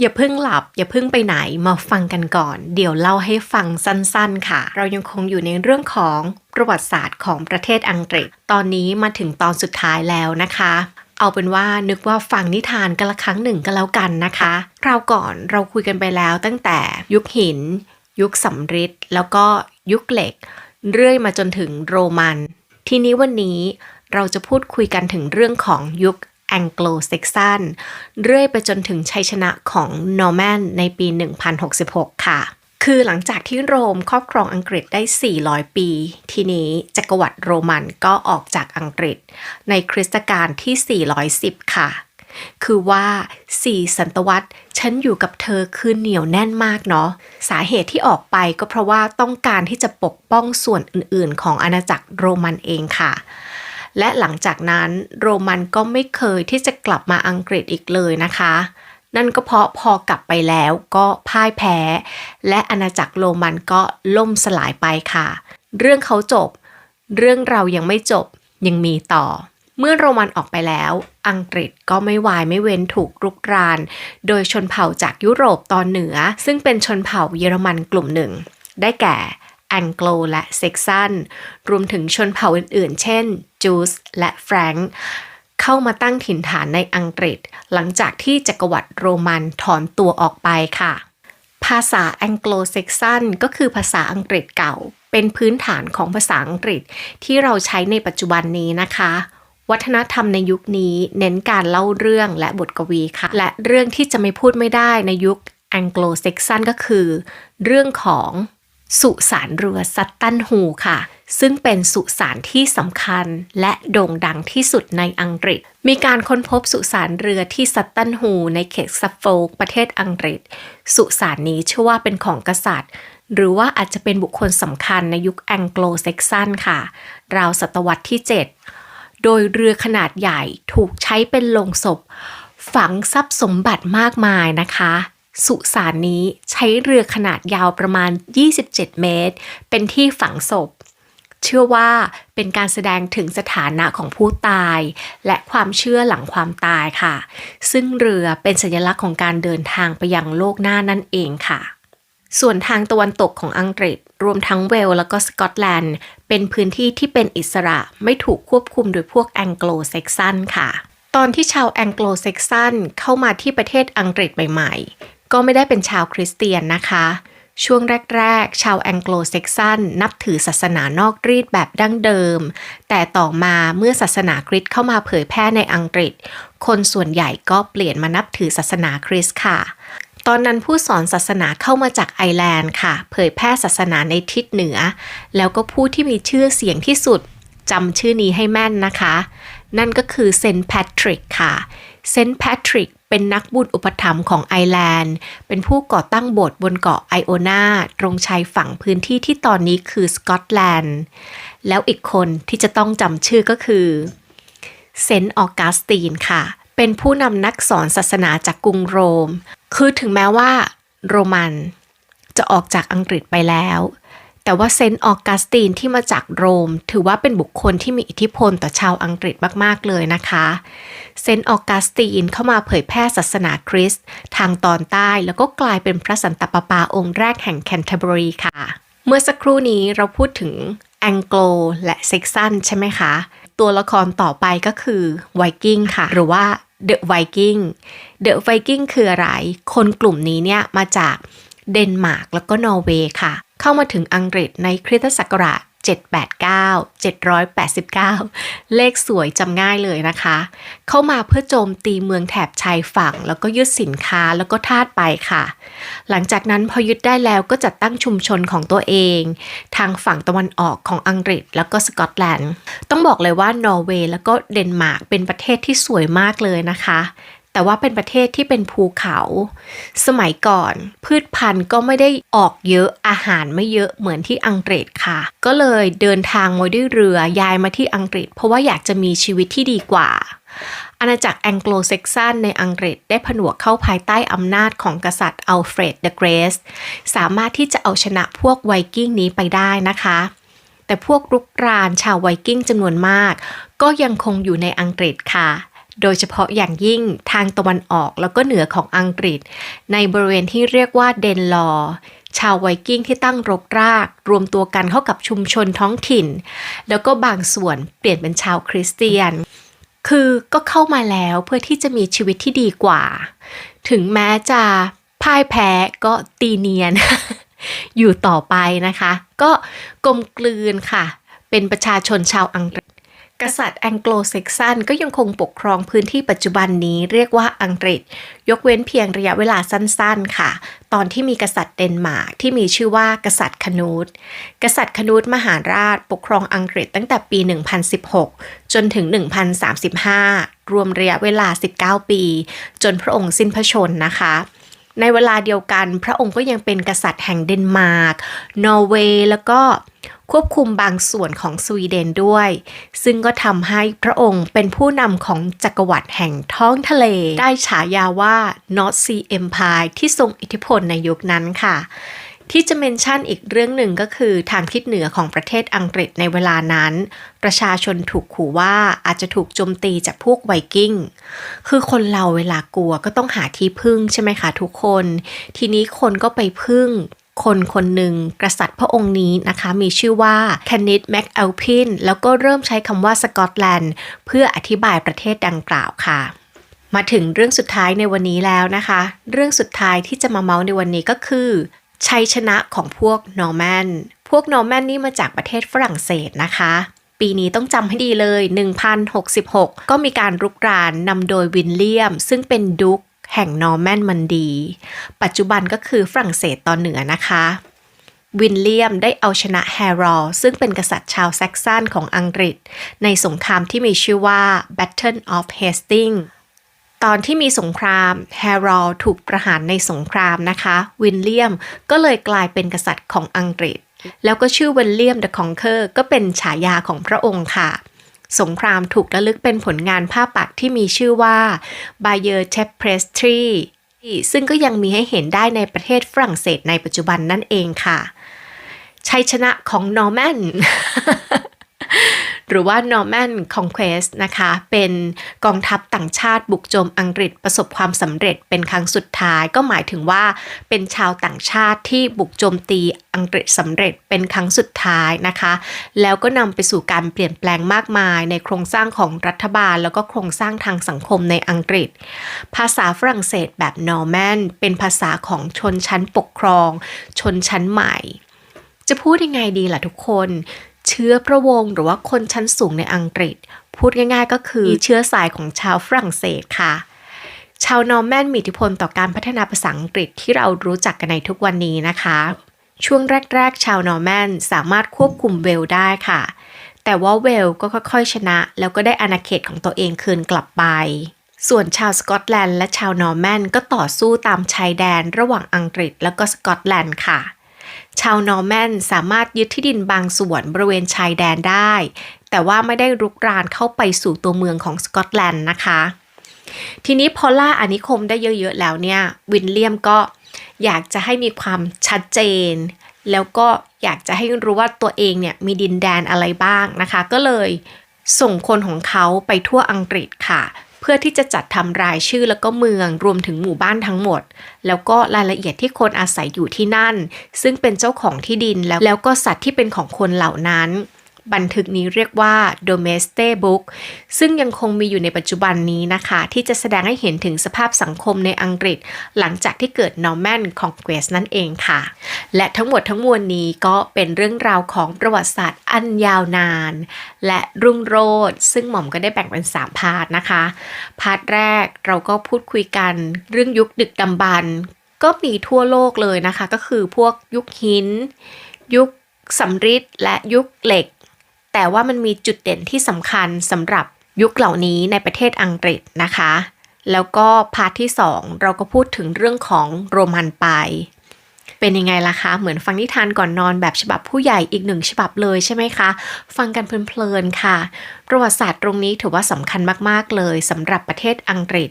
อย่าเพิ่งหลับ อย่าเพิ่งไปไหนมาฟังกันก่อน เดี๋ยวเล่าให้ฟังสั้นๆค่ะ เรายังคงอยู่ในเรื่องของประวัติศาสตร์ของประเทศอังกฤษ ตอนนี้มาถึงตอนสุดท้ายแล้วนะคะ เอาเป็นว่านึกว่าฟังนิทานกันละครั้งหนึ่งก็แล้วกันนะคะคราวก่อนเราคุยกันไปแล้วตั้งแต่ยุคหิน ยุคสำริดแล้วก็ยุคเหล็ก เรื่อยมาจนถึงโรมัน ทีนี้วันนี้เราจะพูดคุยกันถึงเรื่องของยุค แองโกลเซ็กซันเรื่อยไปจนถึงชัยชนะของนอร์แมนในปี 1066 ค่ะ คือหลังจากที่โรมครอบครองอังกฤษได้ 400 ปี ทีนี้จักรวรรดิโรมันก็ออกจากอังกฤษ ในคริสตกาลที่ 410 ค่ะ คือว่า4ศตวรรษฉันอยู่กับเธอคือเหนียวแน่นมากเนาะ สาเหตุที่ออกไปก็เพราะว่าต้องการที่จะปกป้องส่วนอื่นๆ ของอาณาจักรโรมันเองค่ะ และหลังจากนั้นโรมันก็ไม่เคยที่จะกลับมาอังกฤษอีกเลยนะคะ นั่นก็เพราะพอกลับไปแล้วก็พ่ายแพ้ และอาณาจักรโรมันก็ล่มสลายไปค่ะ เรื่องเขาจบ เรื่องเรายังไม่จบยังมีต่อ เมื่อโรมันออกไปแล้ว อังกฤษก็ไม่วายไม่เว้นถูกรุกราน โดยชนเผ่าจากยุโรปตอนเหนือ ซึ่งเป็นชนเผ่าเยอรมันกลุ่มหนึ่ง ได้แก่แองโกลและเซ็กซันรวมถึงชนเผ่าอื่นๆ เช่น จูสและแฟรงค์เข้ามาตั้งถิ่นฐานในอังกฤษ หลังจากที่จักรวรรดิโรมันถอนตัวออกไปค่ะ ภาษาแองโกลเซ็กซันก็คือภาษาอังกฤษเก่า เป็นพื้นฐานของภาษาอังกฤษที่เราใช้ในปัจจุบันนี้นะคะวัฒนธรรมในยุคนี้เน้นการเล่าเรื่องและบทกวีค่ะ และเรื่องที่จะไม่พูดไม่ได้ในยุคแองโกลเซ็กซันก็คือ เรื่องของสุสานเรือซัตตันฮูค่ะ ซึ่งเป็นสุสานที่สำคัญและโด่งดังที่สุดในอังกฤษ มีการค้นพบสุสานเรือที่ซัตตันฮูในเขตซัฟโฟกประเทศอังกฤษ สุสานนี้เชื่อว่าเป็นของกษัตริย์ หรือว่าอาจจะเป็นบุคคลสำคัญในยุคแองโกลเซ็กซันค่ะ ราวศตวรรษที่ 7 โดยเรือขนาดใหญ่ถูกใช้เป็นโลงศพ ฝังทรัพย์สมบัติมากมายนะคะสุสานนี้ใช้เรือขนาดยาวประมาณ 27 เมตร เป็นที่ฝังศพ เชื่อว่าเป็นการแสดงถึงสถานะของผู้ตาย และความเชื่อหลังความตายค่ะ ซึ่งเรือเป็นสัญลักษณ์ของการเดินทางไปยังโลกหน้านั่นเองค่ะ ส่วนทางตะวันตกของอังกฤษ รวมทั้งเวลแล้วก็สกอตแลนด์ เป็นพื้นที่ที่เป็นอิสระไม่ถูกควบคุมโดยพวกแองโกลเซ็กซันค่ะ ตอนที่ชาวแองโกลเซ็กซันเข้ามาที่ประเทศอังกฤษใหม่ ๆ ก็ไม่ได้เป็นชาวคริสเตียนนะคะ ช่วงแรก ๆ ชาวแองโกลเซ็กซันนับถือศาสนานอกรีดแบบดั้งเดิม แต่ต่อมาเมื่อศาสนาคริสต์เข้ามาเผยแพร่ในอังกฤษ คนส่วนใหญ่ก็เปลี่ยนมานับถือศาสนาคริสต์ค่ะ ตอนนั้นผู้สอนศาสนาเข้ามาจากไอร์แลนด์ค่ะ เผยแพร่ศาสนาในทิศเหนือ แล้วก็ผู้ที่มีชื่อเสียงที่สุดจำชื่อนี้ให้แม่นนะคะ นั่นก็คือเซนต์แพทริกค่ะ เซนต์แพทริกเป็นนักบุญอุปถัมภ์ของไอร์แลนด์ เป็นผู้ก่อตั้งโบสถ์บนเกาะไอโอนาตรงชายฝั่งพื้นที่ที่ตอนนี้คือสกอตแลนด์ แล้วอีกคนที่จะต้องจำชื่อก็คือเซนต์ออกัสตินค่ะ เป็นผู้นำนักสอนศาสนาจากกรุงโรม คือถึงแม้ว่าโรมันจะออกจากอังกฤษไปแล้ว แต่ว่าเซนต์ออกัสตินที่มาจากโรม ถือว่าเป็นบุคคลที่มีอิทธิพลต่อชาวอังกฤษมากๆเลยนะคะ เซนต์ออกัสตินเข้ามาเผยแพร่ศาสนาคริสต์ทางตอนใต้แล้วก็กลายเป็นพระสันตะปาปาองค์แรกแห่งแคนเทอร์เบอรีค่ะ เมื่อสักครู่นี้เราพูดถึงแองโกลและเซ็กซันใช่ไหมคะ ตัวละครต่อไปก็คือไวกิ้งค่ะ หรือว่าเดอะไวกิ้งเดอะไวกิ้งคืออะไร คนกลุ่มนี้เนี่ยมาจากเดนมาร์กแล้วก็นอร์เวย์ค่ะ เข้ามาถึงอังกฤษในคริสตศักราช789 789 เลขสวยจำง่ายเลยนะคะ เข้ามาเพื่อโจมตีเมืองแถบชายฝั่ง แล้วก็ยึดสินค้าแล้วก็ทาสไปค่ะ หลังจากนั้นพอยึดได้แล้วก็จัดตั้งชุมชนของตัวเอง ทางฝั่งตะวันออกของอังกฤษแล้วก็สกอตแลนด์ ต้องบอกเลยว่านอร์เวย์แล้วก็เดนมาร์กเป็นประเทศที่สวยมากเลยนะคะ แต่ว่าเป็นประเทศที่เป็นภูเขา สมัยก่อน พืชพันธุ์ก็ไม่ได้ออกเยอะอาหารไม่เยอะเหมือนที่อังกฤษค่ะ ก็เลยเดินทางมาด้วยเรือย้ายมาที่อังกฤษ เพราะว่าอยากจะมีชีวิตที่ดีกว่าอาณาจักรแองโกลเซ็กซันในอังกฤษได้ผนวกเข้าภายใต้อำนาจของกษัตริย์อัลเฟรดเดอะเกรสสามารถที่จะเอาชนะพวกไวกิ้งนี้ไปได้นะคะ แต่พวกรุกรานชาวไวกิ้งจำนวนมาก ก็ยังคงอยู่ในอังกฤษค่ะ โดยเฉพาะอย่างยิ่งทางตะวันออกแล้วก็เหนือของอังกฤษ ในบริเวณที่เรียกว่าเดนลอร์ชาวไวกิ้งที่ตั้งรกราก รวมตัวกันเข้ากับชุมชนท้องถิ่น แล้วก็บางส่วนเปลี่ยนเป็นชาวคริสเตียน คือก็เข้ามาแล้วเพื่อที่จะมีชีวิตที่ดีกว่า ถึงแม้จะพ่ายแพ้ก็ตีเนียน อยู่ต่อไปนะคะ ก็กลมกลืนค่ะ เป็นประชาชนชาวอังกฤษ กษัตริย์แองโกลเซ็กซันก็ยังคงปกครองพื้นที่ปัจจุบันนี้เรียกว่าอังกฤษ ยกเว้นเพียงระยะเวลาสั้นๆค่ะ ตอนที่มีกษัตริย์เดนมาร์กที่มีชื่อว่ากษัตริย์คนูตกษัตริย์คนูตมหาราชปกครองอังกฤษตั้งแต่ปี 1016 จนถึง 1035 รวมระยะเวลา 19 ปี จนพระองค์สิ้นพระชนนะคะ ในเวลาเดียวกันพระองค์ก็ยังเป็นกษัตริย์แห่งเดนมาร์ก นอร์เวย์ แล้วก็ควบคุมบางส่วนของสวีเดนด้วย ซึ่งก็ทำให้พระองค์เป็นผู้นำของจักรวรรดิแห่งท้องทะเล ได้ฉายาว่า North Sea Empire ที่ทรงอิทธิพลในยุคนั้นค่ะ ที่จะเมนชั่นอีกเรื่องหนึ่งก็คือทางทิศเหนือของประเทศอังกฤษในเวลานั้น ประชาชนถูกขู่ว่าอาจจะถูกโจมตีจากพวกไวกิ้ง คือคนเราเวลากลัวก็ต้องหาที่พึ่งใช่ไหมคะทุกคน ทีนี้คนก็ไปพึ่งคนคนหนึ่งกษัตริย์พระองค์นี้นะคะ มีชื่อว่าแคนนิดแม็กเอลพินแล้วก็เริ่มใช้คำว่าสกอตแลนด์ เพื่ออธิบายประเทศดังกล่าวค่ะ มาถึงเรื่องสุดท้ายในวันนี้แล้วนะคะ เรื่องสุดท้ายที่จะมาเมาส์ในวันนี้ก็คือ ชัยชนะของพวกนอร์แมน พวกนอร์แมนนี่มาจากประเทศฝรั่งเศสนะคะ ปีนี้ต้องจำให้ดีเลย 1066 ก็มีการรุกรานนำโดยวินเลียม ซึ่งเป็นดุกแห่งนอร์แมนมันดี ปัจจุบันก็คือฝรั่งเศสตอนเหนือนะคะ วินเลียมได้เอาชนะแฮร์รอลซึ่งเป็นกษัตริย์ชาวแซกซันของอังกฤษ ในสงครามที่มีชื่อว่า Battle of Hastings ตอนที่มีสงครามแฮร์รอลถูกประหารในสงครามนะคะ วินเลียมก็เลยกลายเป็นกษัตริย์ของอังกฤษ แล้วก็ชื่อวินเลียม the Conqueror ก็เป็นฉายาของพระองค์ค่ะ สงครามถูกระลึกเป็นผลงานภาพปักที่มีชื่อว่า b y e r Tapestry ซึ่งก็ยังมีให้เห็นได้ในประเทศฝรั่งเศสในปัจจุบันนั่นเองค่ะชัยชนะของนอร์แมน หรือว่า Norman Conquest นะคะ เป็นกองทัพต่างชาติบุกโจมอังกฤษประสบความสำเร็จเป็นครั้งสุดท้าย ก็หมายถึงว่าเป็นชาวต่างชาติที่บุกโจมตีอังกฤษสำเร็จเป็นครั้งสุดท้ายนะคะ แล้วก็นำไปสู่การเปลี่ยนแปลงมากมายในโครงสร้างของรัฐบาล แล้วก็โครงสร้างทางสังคมในอังกฤษ ภาษาฝรั่งเศสแบบนอร์แมนเป็นภาษาของชนชั้นปกครอง ชนชั้นใหม่ จะพูดยังไงดีล่ะทุกคน เชื้อพระวงศ์หรือว่าคนชั้นสูงในอังกฤษ พูดง่ายๆ ก็คือเชื้อสายของชาวฝรั่งเศสค่ะ ชาวนอร์แมนมีอิทธิพลต่อการพัฒนาภาษาอังกฤษที่เรารู้จักกันในทุกวันนี้นะคะ ช่วงแรก ๆ ชาวนอร์แมนสามารถควบคุมเวลได้ค่ะ แต่ว่าเวลก็ค่อยๆชนะ แล้วก็ได้อาณาเขตของตัวเองคืนกลับไปส่วนชาวสกอตแลนด์และชาวนอร์แมนก็ต่อสู้ตามชายแดนระหว่างอังกฤษแล้วก็สกอตแลนด์ค่ะ ชาวนอร์แมนสามารถยึดที่ดินบางส่วนบริเวณชายแดนได้ แต่ว่าไม่ได้รุกรานเข้าไปสู่ตัวเมืองของสกอตแลนด์นะคะ ทีนี้พอล่าอานิคมได้เยอะๆแล้วเนี่ยวินเลียมก็อยากจะให้มีความชัดเจน แล้วก็อยากจะให้รู้ว่าตัวเองเนี่ยมีดินแดนอะไรบ้างนะคะ ก็เลยส่งคนของเขาไปทั่วอังกฤษค่ะเพื่อที่จะจัดทำรายชื่อแล้วก็เมืองรวมถึงหมู่บ้านทั้งหมด แล้วก็รายละเอียดที่คนอาศัยอยู่ที่นั่น ซึ่งเป็นเจ้าของที่ดินแล้วแล้วก็สัตว์ที่เป็นของคนเหล่านั้น บันทึกนี้เรียกว่า Domesday Book ซึ่งยังคงมีอยู่ในปัจจุบันนี้นะคะ ที่จะแสดงให้เห็นถึงสภาพสังคมในอังกฤษ หลังจากที่เกิด Norman Conquest นั่นเองค่ะ และทั้งหมดทั้งมวลนี้ก็เป็นเรื่องราวของประวัติศาสตร์อันยาวนาน และรุ่งโรจน์ซึ่งหม่อมก็ได้แบ่งเป็น 3 พาร์ทนะคะ พาร์ทแรกเราก็พูดคุยกันเรื่องยุคดึกดำบรรพ์ก็มีทั่วโลกเลยนะคะ ก็คือพวกยุคหิน ยุคสำริดและยุคเหล็ก แต่ว่ามันมีจุดเด่นที่สำคัญสำหรับยุคเหล่านี้ในประเทศอังกฤษนะคะ แล้วก็พาร์ทที่ 2 เราก็พูดถึงเรื่องของโรมันไป เป็นยังไงล่ะคะ เหมือนฟังนิทานก่อนนอนแบบฉบับผู้ใหญ่อีกหนึ่งฉบับเลยใช่ไหมคะ ฟังกันเพลินๆค่ะ ประวัติศาสตร์ตรงนี้ถือว่าสำคัญมากๆเลยสำหรับประเทศอังกฤษ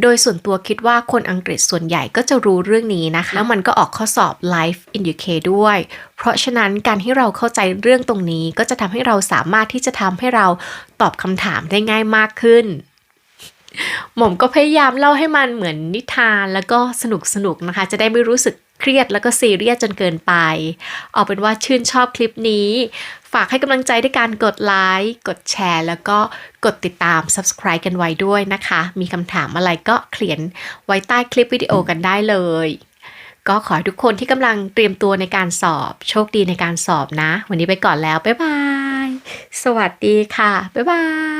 โดยส่วนตัวคิดว่าคนอังกฤษส่วนใหญ่ก็จะรู้เรื่องนี้นะคะ แล้วมันก็ออกข้อสอบ Life in UK ด้วย เพราะฉะนั้นการที่เราเข้าใจเรื่องตรงนี้ก็จะทำให้เราสามารถที่จะทำให้เราตอบคำถามได้ง่ายมากขึ้น หม่อมก็พยายามเล่าให้มันเหมือนนิทานแล้วก็สนุกสนุกๆนะคะ จะได้ไม่รู้สึกเครียดแล้วก็ซีเรียสจนเกินไป เอาเป็นว่าชื่นชอบคลิปนี้ ฝากให้กำลังใจด้วยการกดไลค์กดแชร์ แล้วก็กดติดตาม subscribe กันไว้ด้วยนะคะ มีคำถามอะไรก็เขียนไว้ใต้คลิปวิดีโอกันได้เลย ก็ขอให้ทุกคนที่กำลังเตรียมตัวในการสอบ โชคดีในการสอบนะ วันนี้ไปก่อนแล้ว บ๊ายบาย สวัสดีค่ะ บ๊ายบาย